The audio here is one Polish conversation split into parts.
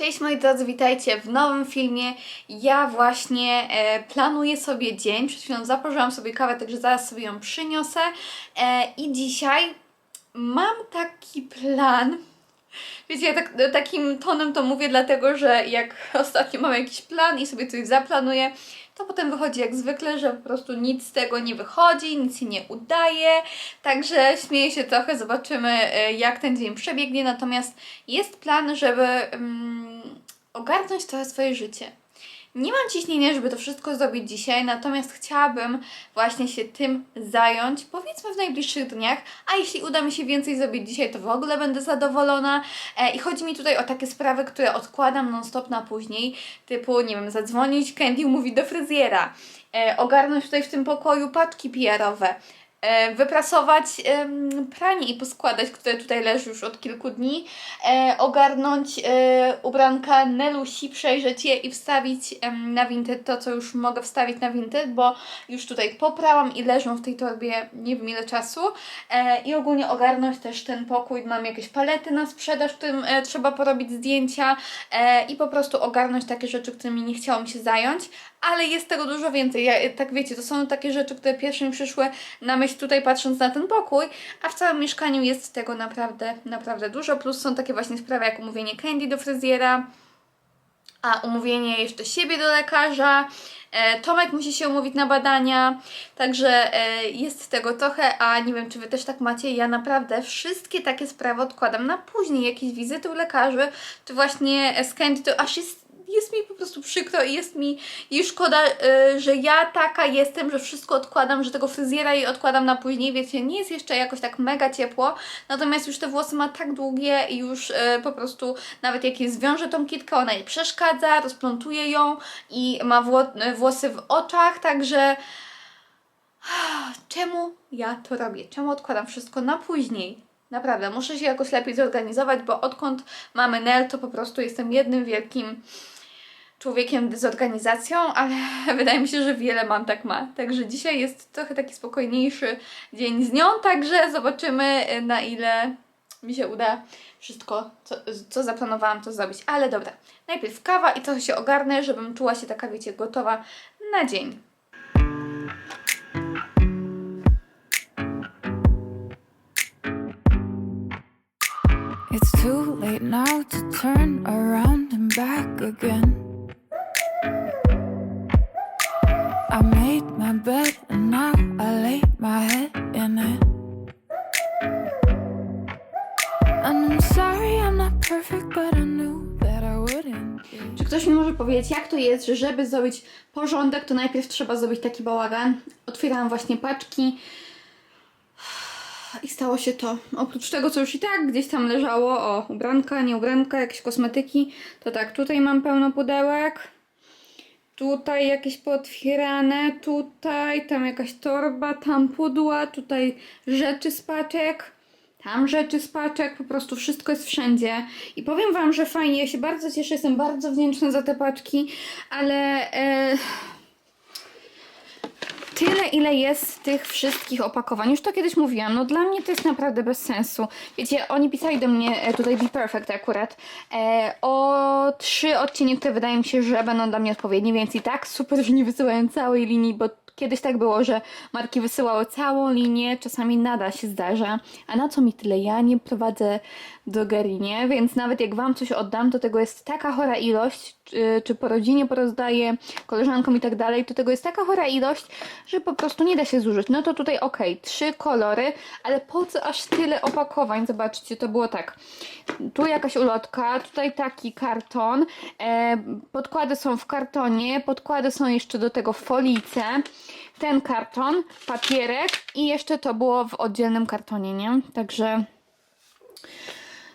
Cześć moi drodzy, witajcie w nowym filmie. Ja właśnie e, planuję sobie dzień. Przed chwilą zaporzyłam sobie kawę, także zaraz sobie ją przyniosę. E, I dzisiaj mam taki plan. Wiecie, ja tak, takim tonem to mówię, dlatego że jak ostatnio mam jakiś plan i sobie coś zaplanuję, to potem wychodzi jak zwykle, że po prostu nic z tego nie wychodzi, nic się nie udaje. Także śmieję się trochę, zobaczymy e, jak ten dzień przebiegnie. Natomiast jest plan, żeby mm, ogarnąć trochę swoje życie. Nie mam ciśnienia, żeby to wszystko zrobić dzisiaj, natomiast chciałabym właśnie się tym zająć, powiedzmy w najbliższych dniach, a jeśli uda mi się więcej zrobić dzisiaj, to w ogóle będę zadowolona. E, I chodzi mi tutaj o takie sprawy, które odkładam non-stop na później, typu, nie wiem, zadzwonić, Candy mówi do fryzjera, e, ogarnąć tutaj w tym pokoju paczki PR-owe, wyprasować em, pranie i poskładać, które tutaj leży już od kilku dni, e, ogarnąć e, ubranka Nelusi, przejrzeć je i wstawić na Vinted to, co już mogę wstawić na Vinted, bo już tutaj poprałam i leżą w tej torbie nie wiem ile czasu. E, i ogólnie ogarnąć też ten pokój, mam jakieś palety na sprzedaż, którym e, trzeba porobić zdjęcia e, i po prostu ogarnąć takie rzeczy, którymi nie chciało mi się zająć, ale jest tego dużo więcej. Ja, e, tak wiecie, to są takie rzeczy, które pierwsze mi przyszły na myśl tutaj patrząc na ten pokój, a w całym mieszkaniu jest tego naprawdę, naprawdę dużo. Plus są takie właśnie sprawy jak umówienie Candy do fryzjera, a umówienie jeszcze siebie do lekarza. E, Tomek musi się umówić na badania, także e, jest tego trochę, a nie wiem, czy Wy też tak macie. Ja naprawdę wszystkie takie sprawy odkładam na później, jakieś wizyty u lekarzy, czy właśnie e, z Candy, to aż jest jest mi po prostu przykro i jest mi i szkoda, y, że ja taka jestem, że wszystko odkładam, że tego fryzjera i odkładam na później. Wiecie, nie jest jeszcze jakoś tak mega ciepło, natomiast już te włosy ma tak długie i już y, po prostu nawet jak jej zwiążę tą kitkę, ona jej przeszkadza, rozplątuje ją i ma y, włosy w oczach, także czemu ja to robię? Czemu odkładam wszystko na później? Naprawdę, muszę się jakoś lepiej zorganizować, bo odkąd mamy Nel, to po prostu jestem jednym wielkim człowiekiem z organizacją, ale wydaje mi się, że wiele mam tak ma. Także dzisiaj jest trochę taki spokojniejszy dzień z nią, także zobaczymy y, na ile mi się uda wszystko, co, co zaplanowałam, to zrobić. Ale dobra, najpierw kawa i trochę się ogarnę, żebym czuła się taka, wiecie, gotowa na dzień. It's too late now to turn around and back again. I made my bed and now I lay my head in it. And I'm sorry I'm not perfect, but I knew that I wouldn't. Czy ktoś mi może powiedzieć, jak to jest, że żeby zrobić porządek, to najpierw trzeba zrobić taki bałagan? Otwierałam właśnie paczki i stało się to. Oprócz tego, co już i tak gdzieś tam leżało, o, ubranka, nie ubranka, jakieś kosmetyki, to tak, tutaj mam pełno pudełek. Tutaj jakieś pootwierane, tutaj, tam jakaś torba, tam pudła, tutaj rzeczy z paczek, tam rzeczy z paczek, po prostu wszystko jest wszędzie. I powiem Wam, że fajnie, ja się bardzo cieszę, jestem bardzo wdzięczna za te paczki, ale e, tyle, ile jest tych wszystkich opakowań. Już to kiedyś mówiłam, no dla mnie to jest naprawdę bez sensu. Wiecie, oni pisali do mnie, e, tutaj Be Perfect akurat, e, o trzy odcienie, które wydaje mi się, że będą dla mnie odpowiednie, więc i tak super, że nie wysyłają całej linii, bo kiedyś tak było, że marki wysyłały całą linię, czasami nada się zdarza. A na co mi tyle? Ja nie prowadzę drogerii, nie? Więc nawet jak Wam coś oddam, to tego jest taka chora ilość, czy, czy po rodzinie porozdaję, koleżankom i tak dalej, to tego jest taka chora ilość, że po prostu nie da się zużyć. No to tutaj ok, trzy kolory, ale po co aż tyle opakowań? Zobaczcie, to było tak. Tu jakaś ulotka, tutaj taki karton, e, podkłady są w kartonie, podkłady są jeszcze do tego w folice, ten karton, papierek i jeszcze to było w oddzielnym kartonie, nie? Także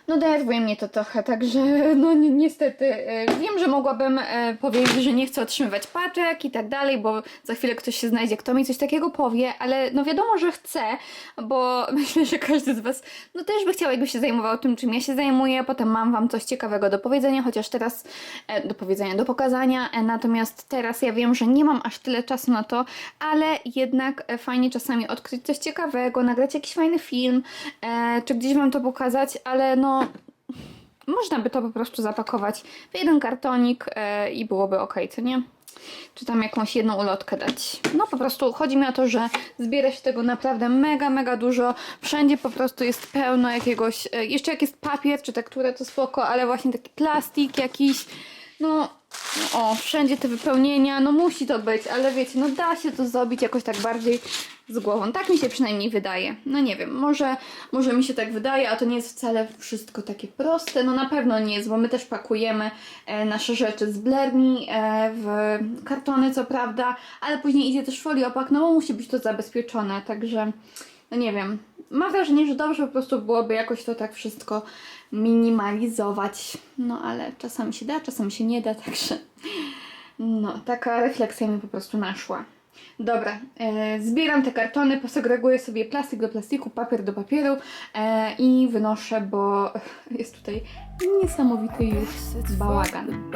no denerwuje mnie to trochę, także no ni niestety e, wiem, że mogłabym e, powiedzieć, że nie chcę otrzymywać paczek i tak dalej, bo za chwilę ktoś się znajdzie, kto mi coś takiego powie, ale no wiadomo, że chcę, bo myślę, że każdy z Was no też by chciał, jakby się zajmował tym, czym ja się zajmuję, potem mam Wam coś ciekawego do powiedzenia, chociaż teraz e, do powiedzenia, do pokazania, e, natomiast teraz ja wiem, że nie mam aż tyle czasu na to, ale jednak e, fajnie czasami odkryć coś ciekawego, nagrać jakiś fajny film, e, czy gdzieś Wam to pokazać, ale no można by to po prostu zapakować w jeden kartonik e, i byłoby ok, co nie? Czy tam jakąś jedną ulotkę dać. No po prostu chodzi mi o to, że zbiera się tego naprawdę mega, mega dużo. Wszędzie po prostu jest pełno jakiegoś, e, jeszcze jak jest papier czy tektura to spoko, ale właśnie taki plastik jakiś, no o, wszędzie te wypełnienia, no musi to być, ale wiecie, no da się to zrobić jakoś tak bardziej z głową. Tak mi się przynajmniej wydaje. No nie wiem, może, może mi się tak wydaje, a to nie jest wcale wszystko takie proste. No na pewno nie jest, bo my też pakujemy e, nasze rzeczy z blerni e, w kartony, co prawda, ale później idzie też foliopak, no bo musi być to zabezpieczone, także no nie wiem. Mam wrażenie, że dobrze po prostu byłoby jakoś to tak wszystko minimalizować. No ale czasami się da, czasami się nie da, także no taka refleksja mi po prostu naszła. Dobra, e, zbieram te kartony, posegreguję sobie plastik do plastiku, papier do papieru e, i wynoszę, bo jest tutaj niesamowity już bałagan.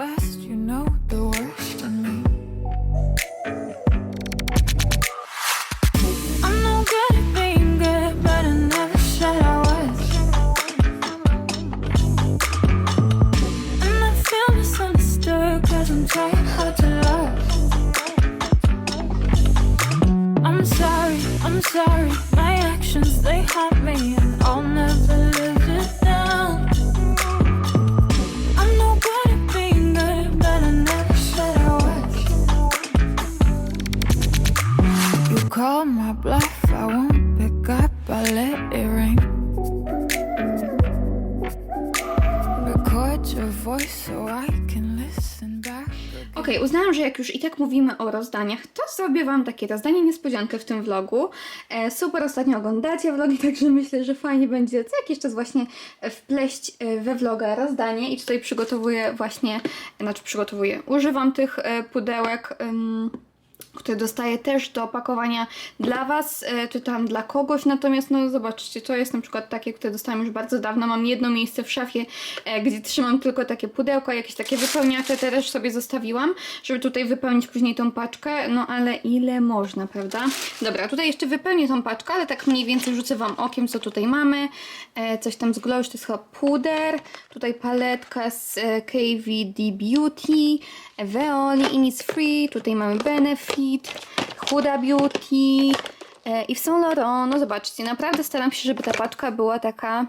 Okej, uznałam, że jak już i tak mówimy o rozdaniach, to zrobię Wam takie rozdanie niespodziankę w tym vlogu. E, super ostatnio oglądacie vlogi, także myślę, że fajnie będzie co jakiś czas właśnie wpleść e, we vloga rozdanie i tutaj przygotowuję właśnie, znaczy przygotowuję, używam tych e, pudełek. Które dostaję też do opakowania dla Was, e, czy tam dla kogoś. Natomiast, no zobaczcie, to jest na przykład takie, które dostałam już bardzo dawno. Mam jedno miejsce w szafie, e, gdzie trzymam tylko takie pudełka, jakieś takie wypełniacze też sobie zostawiłam, żeby tutaj wypełnić później tą paczkę. No ale ile można, prawda? Dobra, tutaj jeszcze wypełnię tą paczkę, ale tak mniej więcej rzucę Wam okiem, co tutaj mamy. E, coś tam z Glow, to jest chyba puder. Tutaj paletka z KVD Beauty, Veoli, Innisfree. Tutaj mamy Benefit, Huda Beauty. E, I w Saint Laurent, no zobaczcie, naprawdę staram się, żeby ta paczka była taka,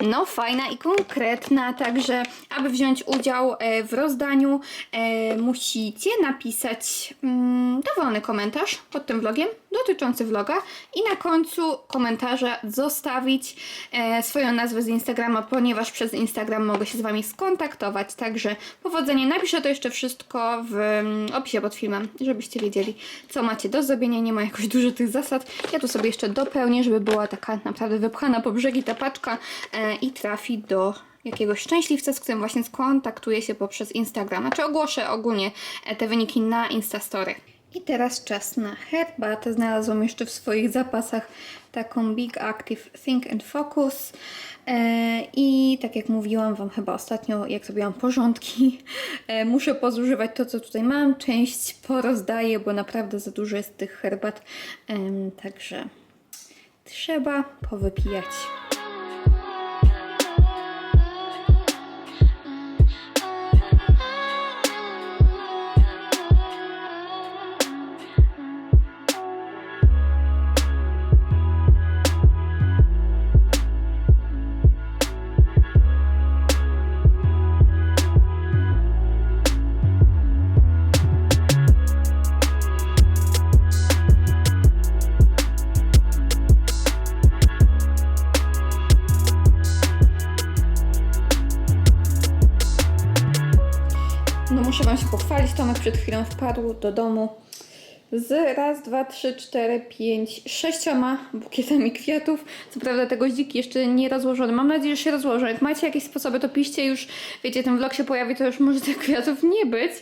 no fajna i konkretna, także aby wziąć udział e, w rozdaniu e, musicie napisać mm, dowolny komentarz pod tym vlogiem dotyczący vloga i na końcu komentarza zostawić swoją nazwę z Instagrama, ponieważ przez Instagram mogę się z Wami skontaktować, także powodzenia, napiszę to jeszcze wszystko w mm, opisie pod filmem, żebyście wiedzieli, co macie do zrobienia, nie ma jakoś dużo tych zasad, ja tu sobie jeszcze dopełnię, żeby była taka naprawdę wypchana po brzegi ta paczka e, i trafi do jakiegoś szczęśliwca, z którym właśnie skontaktuję się poprzez Instagram. Znaczy ogłoszę ogólnie e, te wyniki na Instastory. I teraz czas na herbatę. Znalazłam jeszcze w swoich zapasach taką Big Active Think and Focus. E, I tak jak mówiłam Wam chyba ostatnio, jak zrobiłam porządki, e, muszę pozużywać to, co tutaj mam. Część porozdaję, bo naprawdę za dużo jest tych herbat. Także trzeba powypijać. Wpadł do domu z raz, dwa, trzy, cztery, pięć, sześcioma bukietami kwiatów. Co prawda te goździki jeszcze nie rozłożone. Mam nadzieję, że się rozłożą. Jak macie jakieś sposoby, to piszcie już. Wiecie, ten vlog się pojawi, to już może tych kwiatów nie być.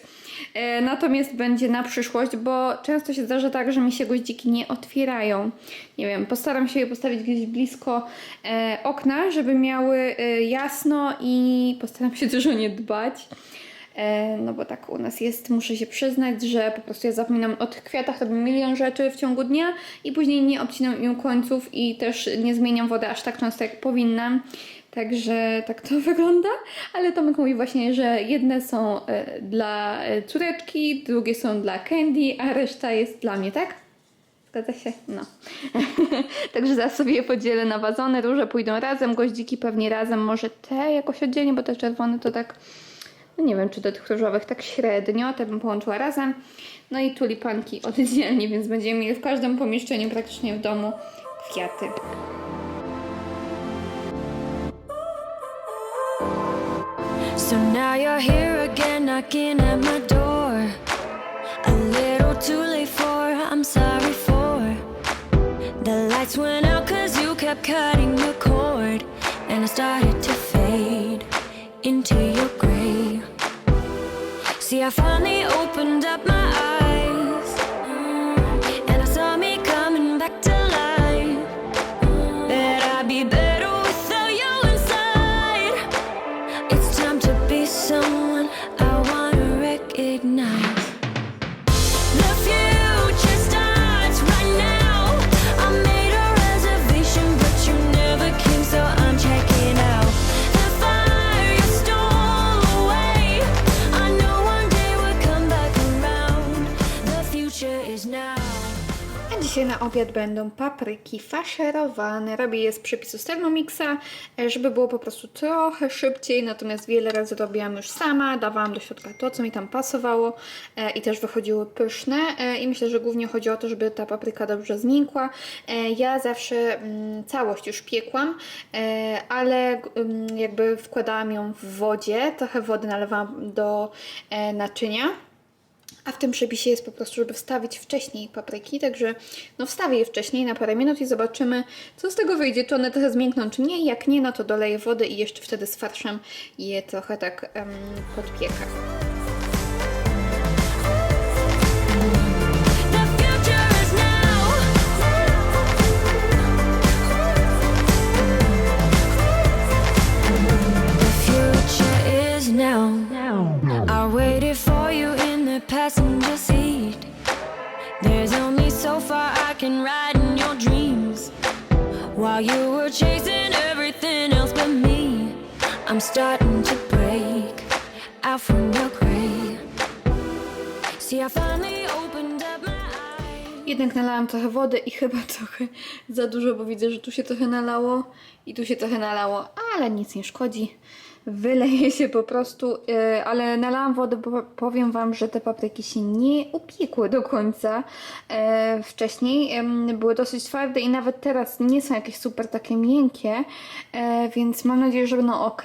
E, natomiast będzie na przyszłość, bo często się zdarza tak, że mi się goździki nie otwierają. Nie wiem, postaram się je postawić gdzieś blisko e, okna, żeby miały e, jasno i postaram się też o nie dbać. E, No bo tak u nas jest, muszę się przyznać, że po prostu ja zapominam o tych kwiatach, robię milion rzeczy w ciągu dnia i później nie obcinam im końców i też nie zmieniam wody aż tak często jak powinnam. Także tak to wygląda. Ale Tomek mówi właśnie, że jedne są e, dla e, córeczki, drugie są dla Candy, a reszta jest dla mnie, tak? Zgadza się? No. Także zaraz sobie je podzielę na wazony. Róże pójdą razem, goździki pewnie razem. Może te jakoś oddzielnie, bo te czerwone to tak... No nie wiem, czy do tych różowych tak średnio. Te bym połączyła razem. No i tulipanki oddzielnie, więc będziemy mieli w każdym pomieszczeniu praktycznie w domu kwiaty. So now you're here again, knocking at my door. A little too late for, I'm sorry for. The lights went out cause you kept cutting the cord. And I started See, I finally opened up my eyes. Dzisiaj na obiad będą papryki faszerowane. Robię je z przepisu z Thermomixa, e, żeby było po prostu trochę szybciej, natomiast wiele razy robiłam już sama, dawałam do środka to, co mi tam pasowało e, i też wychodziły pyszne e, i myślę, że głównie chodzi o to, żeby ta papryka dobrze zmiękła. Ja zawsze mm, całość już piekłam, ale mm, jakby wkładałam ją w wodzie, trochę wody nalewałam do naczynia. A w tym przepisie jest po prostu, żeby wstawić wcześniej papryki, także no wstawię je wcześniej na parę minut i zobaczymy, co z tego wyjdzie, czy one trochę zmiękną, czy nie. Jak nie, no to doleję wody i jeszcze wtedy z farszem je trochę tak um, podpiekam. The future is now. The future is now. For you There's only so far I can ride in your dreams. While you were chasing everything else but me, I'm starting to break out from. See, I finally opened up my. Jednak nalałam trochę wody i chyba trochę za dużo, bo widzę, że tu się trochę nalało i tu się trochę nalało, ale nic nie szkodzi. Wyleje się po prostu, yy, ale nalałam wodę, bo powiem Wam, że te papryki się nie upiekły do końca. Yy, wcześniej były dosyć twarde i nawet teraz nie są jakieś super takie miękkie, yy, więc mam nadzieję, że będą ok,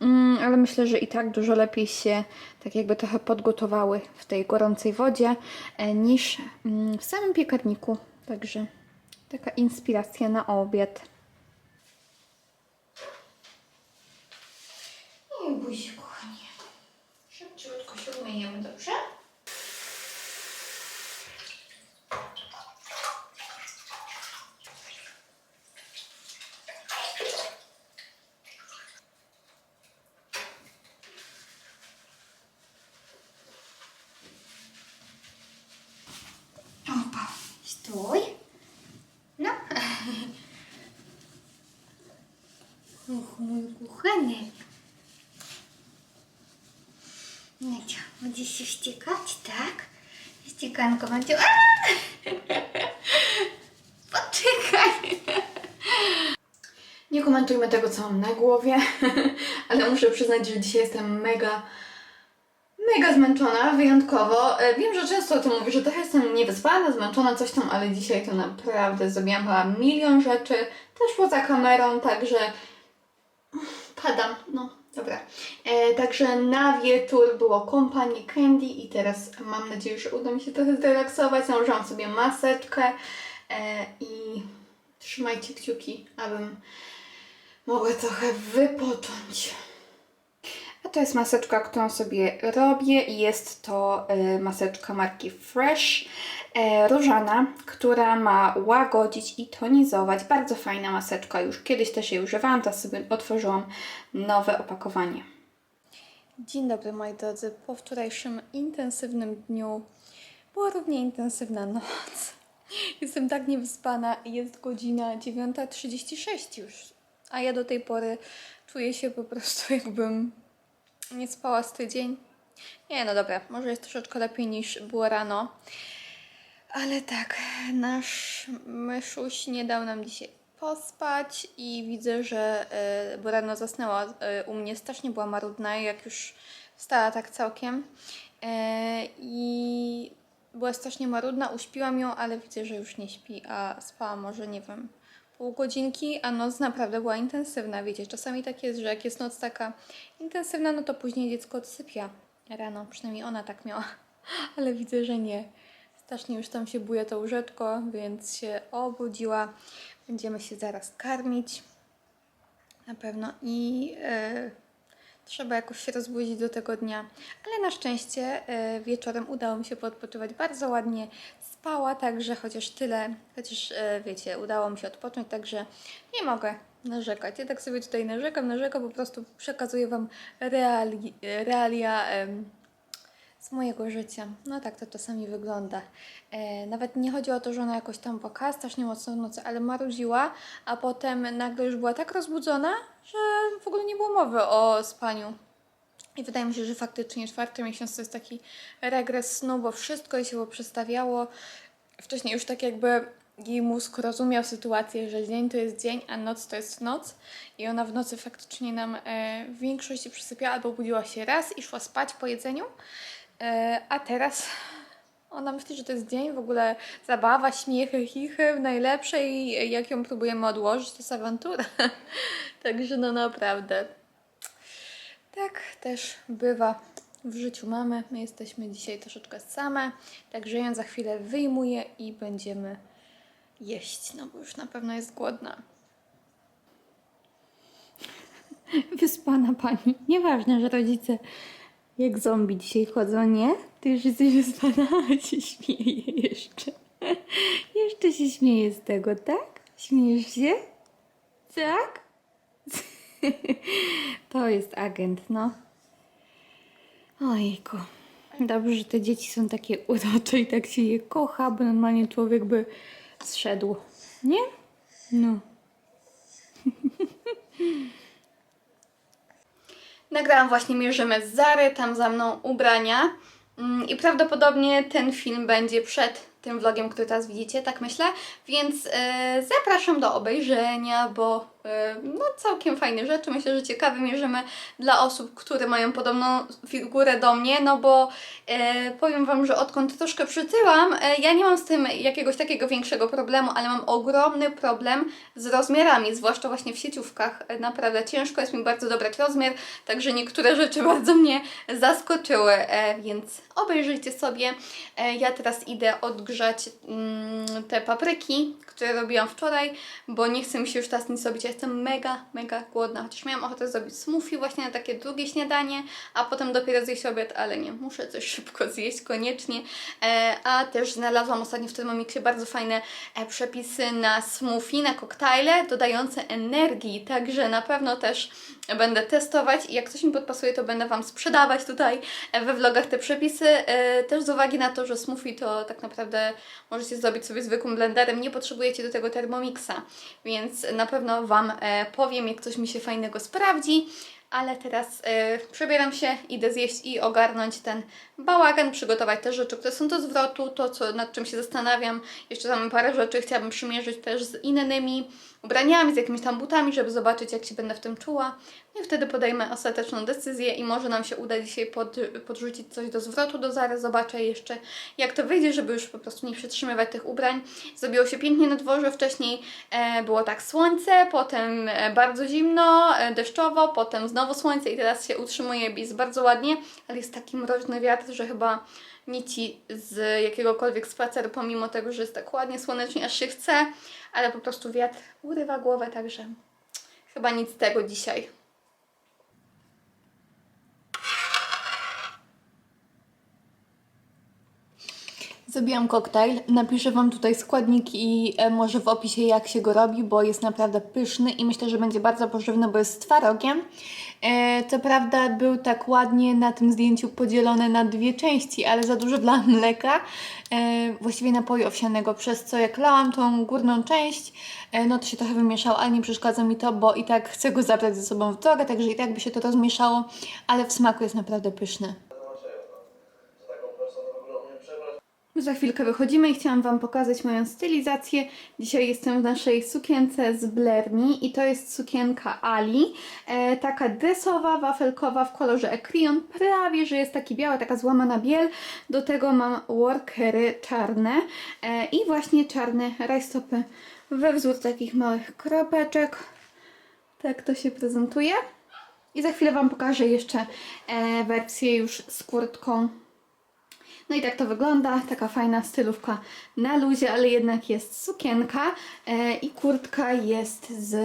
mm, ale myślę, że i tak dużo lepiej się tak jakby trochę podgotowały w tej gorącej wodzie e, niż mm, w samym piekarniku. Także taka inspiracja na obiad. Ой, бусі, кохані. Щоб чутко, щоб миємо, добре? Опа, стой. Ну. Ох, мой кухонник. Będziesz się ściekać, tak? Ściekanko będzie... Poczekaj. Nie komentujmy tego, co mam na głowie, ale muszę przyznać, że dzisiaj jestem mega mega zmęczona, wyjątkowo. E, Wiem, że często o tym mówię, że trochę jestem niewyspana, zmęczona, coś tam, ale dzisiaj to naprawdę zrobiłam chyba milion rzeczy, też poza kamerą, także padam, no dobra. E, także na wieczór było kompanii Candy i teraz mam nadzieję, że uda mi się trochę zrelaksować. Założyłam sobie maseczkę e, i trzymajcie kciuki, abym mogła trochę wypocząć. To jest maseczka, którą sobie robię i jest to y, maseczka marki Fresh e, różana, która ma łagodzić i tonizować. Bardzo fajna maseczka, już kiedyś też jej używałam, teraz sobie otworzyłam nowe opakowanie. Dzień dobry moi drodzy. Po wczorajszym intensywnym dniu była równie intensywna noc. Jestem tak niewyspana. Jest godzina 9.36 już. A ja do tej pory czuję się po prostu jakbym nie spała z tydzień. Nie, no dobra, może jest troszeczkę lepiej niż było rano. Ale tak, nasz myszuś nie dał nam dzisiaj pospać i widzę, że e, bo rano zasnęła e, u mnie, strasznie była marudna, jak już wstała tak całkiem. E, I była strasznie marudna, uśpiłam ją, ale widzę, że już nie śpi, a spała może, nie wiem, pół godzinki, a noc naprawdę była intensywna. Wiecie, czasami tak jest, że jak jest noc taka intensywna, no to później dziecko odsypia rano. Przynajmniej ona tak miała, ale widzę, że nie. Strasznie już tam się buje to łóżeczko, więc się obudziła. Będziemy się zaraz karmić. Na pewno i e, trzeba jakoś się rozbudzić do tego dnia. Ale na szczęście e, wieczorem udało mi się podpoczywać bardzo ładnie. Spała także chociaż tyle, chociaż e, wiecie, udało mi się odpocząć, także nie mogę narzekać. Ja tak sobie tutaj narzekam, narzekam, po prostu przekazuję Wam reali, realia em, z mojego życia. No tak to czasami wygląda. E, nawet nie chodzi o to, że ona jakoś tam płakała strasznie mocno w nocy, ale marudziła, a potem nagle już była tak rozbudzona, że w ogóle nie było mowy o spaniu. I wydaje mi się, że faktycznie czwarty miesiąc to jest taki regres snu, bo wszystko jej się poprzestawiało. Wcześniej już tak jakby jej mózg rozumiał sytuację, że dzień to jest dzień, a noc to jest noc. I ona w nocy faktycznie nam e, w większości przysypiała albo budziła się raz i szła spać po jedzeniu. E, a teraz ona myśli, że to jest dzień, w ogóle zabawa, śmiechy, chichy w najlepszej. Jak ją próbujemy odłożyć, to jest awantura. Także no naprawdę. Tak też bywa w życiu mamy. My jesteśmy dzisiaj troszeczkę same, także ją za chwilę wyjmuję i będziemy jeść, no bo już na pewno jest głodna. Wyspana pani. Nieważne, że rodzice jak zombie dzisiaj chodzą, nie? Ty już jesteś wyspana, a się śmieje jeszcze. Jeszcze się śmieje z tego, tak? Śmiejesz się? Tak? To jest agent, no. Ojku. Dobrze, że te dzieci są takie urocze i tak się je kocha, bo normalnie człowiek by zszedł. Nie? No. Nagrałam właśnie Mierzymy z Zary, tam za mną ubrania. Mm, i prawdopodobnie ten film będzie przed tym vlogiem, który teraz widzicie, tak myślę, więc e, zapraszam do obejrzenia, bo no całkiem fajne rzeczy, myślę, że ciekawe mierzymy dla osób, które mają podobną figurę do mnie, no bo e, powiem Wam, że odkąd troszkę przytyłam, e, ja nie mam z tym jakiegoś takiego większego problemu, ale mam ogromny problem z rozmiarami, zwłaszcza właśnie w sieciówkach. E, Naprawdę ciężko jest mi bardzo dobrać rozmiar, także niektóre rzeczy bardzo mnie zaskoczyły, e, więc obejrzyjcie sobie. E, ja teraz idę odgrzać mm, te papryki, które robiłam wczoraj, bo nie chcę mi się już teraz nic robić. Ja jestem mega, mega głodna, chociaż miałam ochotę zrobić smoothie właśnie na takie drugie śniadanie, a potem dopiero zjeść obiad, ale nie, muszę coś szybko zjeść, koniecznie. E, a też znalazłam ostatnio w Thermomixie bardzo fajne e, przepisy na smoothie, na koktajle dodające energii, także na pewno też będę testować i jak coś mi podpasuje, to będę Wam sprzedawać tutaj e, we vlogach te przepisy. E, Też z uwagi na to, że smoothie to tak naprawdę możecie zrobić sobie zwykłym blenderem, nie potrzebujecie do tego Thermomixa, więc na pewno Wam e, powiem, jak coś mi się fajnego sprawdzi. Ale teraz e, przebieram się, idę zjeść i ogarnąć ten bałagan, przygotować te rzeczy, które są do zwrotu, to co, nad czym się zastanawiam. Jeszcze tam parę rzeczy chciałabym przymierzyć też z innymi ubraniami, z jakimiś tam butami, żeby zobaczyć, jak się będę w tym czuła. No i wtedy podejmę ostateczną decyzję i może nam się uda dzisiaj pod, podrzucić coś do zwrotu do Zary. Zobaczę jeszcze, jak to wyjdzie, żeby już po prostu nie przetrzymywać tych ubrań. Zrobiło się pięknie na dworze. Wcześniej e, było tak słońce, potem e, bardzo zimno, e, deszczowo, potem znowu słońce i teraz się utrzymuje, jest bardzo ładnie, ale jest taki mroźny wiatr, że chyba nici z jakiegokolwiek spaceru, pomimo tego, że jest tak ładnie słonecznie, aż się chce, ale po prostu wiatr urywa głowę, także chyba nic z tego dzisiaj. Zrobiłam koktajl. Napiszę Wam tutaj składniki i e, może w opisie jak się go robi, bo jest naprawdę pyszny i myślę, że będzie bardzo pożywny, bo jest z twarogiem. E, co prawda był tak ładnie na tym zdjęciu podzielony na dwie części, ale za dużo dla mleka, e, właściwie napoju owsianego, przez co jak lałam tą górną część, no to się trochę wymieszało, ale nie przeszkadza mi to, bo i tak chcę go zabrać ze sobą w drogę, także i tak by się to rozmieszało, ale w smaku jest naprawdę pyszny. Za chwilkę wychodzimy i chciałam Wam pokazać moją stylizację. Dzisiaj jestem w naszej sukience z Blerni i to jest sukienka Ali. E, taka dresowa, wafelkowa w kolorze Ecrion. Prawie, że jest taki biała, taka złamana biel. Do tego mam workery czarne e, i właśnie czarne rajstopy we wzór takich małych kropeczek. Tak to się prezentuje. I za chwilę Wam pokażę jeszcze e, wersję już z kurtką no i tak to wygląda, taka fajna stylówka na luzie, ale jednak jest sukienka e, i kurtka jest z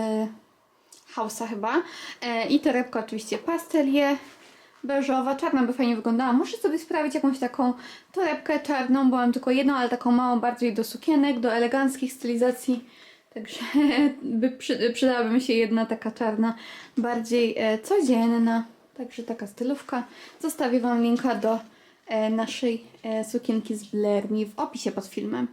Hausa chyba e, i torebka oczywiście pastelie beżowa, czarna by fajnie wyglądała. Muszę sobie sprawić jakąś taką torebkę czarną, bo mam tylko jedną, ale taką małą bardziej do sukienek, do eleganckich stylizacji. Także by przy, przydałaby mi się jedna taka czarna, bardziej e, codzienna. Także taka stylówka. Zostawię Wam linka do naszej e, sukienki z Blerni w opisie pod filmem.